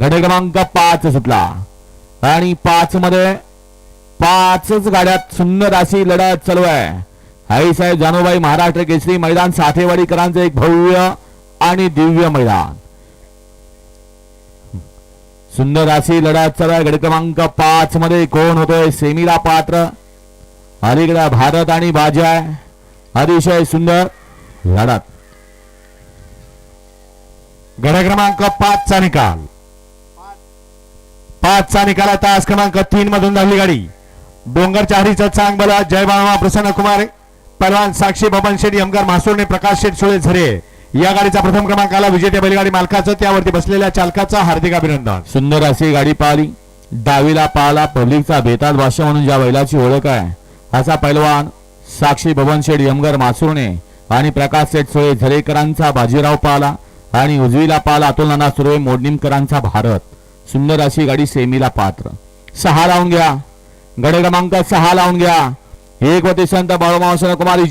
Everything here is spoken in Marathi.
गडे क्रमांक पाच सुटला. आणि पाच मध्ये पाचच गाड्यात सुंदर अशी लढत चालू आहे. आई साहेब जानोबाई महाराष्ट्र केसरी मैदान साठेवाडीकरांचं एक भव्य आणि दिव्य मैदान. सुंदर अशी लढत चालू आहे. गड क्रमांक पाच मध्ये कोण होतोय? सेमीला पात्र अलीकडे भारत आणि बाजा आहे. अतिशय सुंदर लढत. गड क्रमांक पाच चा निकाल. पाच चा निकाल तास क्रमांक तीन मधून धावली गाडी. डोंगर चारीचं चांग बला जय बाळमा प्रसन्न कुमार पलवान साक्षी बबन शेठ यमगार मासुरने प्रकाश शेठ सुळे झरे. या गाडीचा प्रथम क्रमांक आला विजेत्या बैलगाडी मालकाचं त्यावरती बसलेल्या चालकाचं हार्दिक अभिनंदन. सुंदर अशी गाडी पाहिली. डावीला पाहला पब्लिकचा बेताल भाषा म्हणून ज्या बैलाची ओळख आहे असा पैलवान साक्षी बबन शेठ यमगर मासुरणे आणि प्रकाश शेठ सुळे झरेकरांचा बाजीराव पाहला आणि उजवीला पाहला अतुल नाना सुर्वे मोडणीमकरांचा भारत. सुंदर अशी गाडी सेमीला पात्र. सहा लावून घ्या. गडे क्रमांक सहा लावून घ्या. एक वती संत बाळूमावसन कुमारी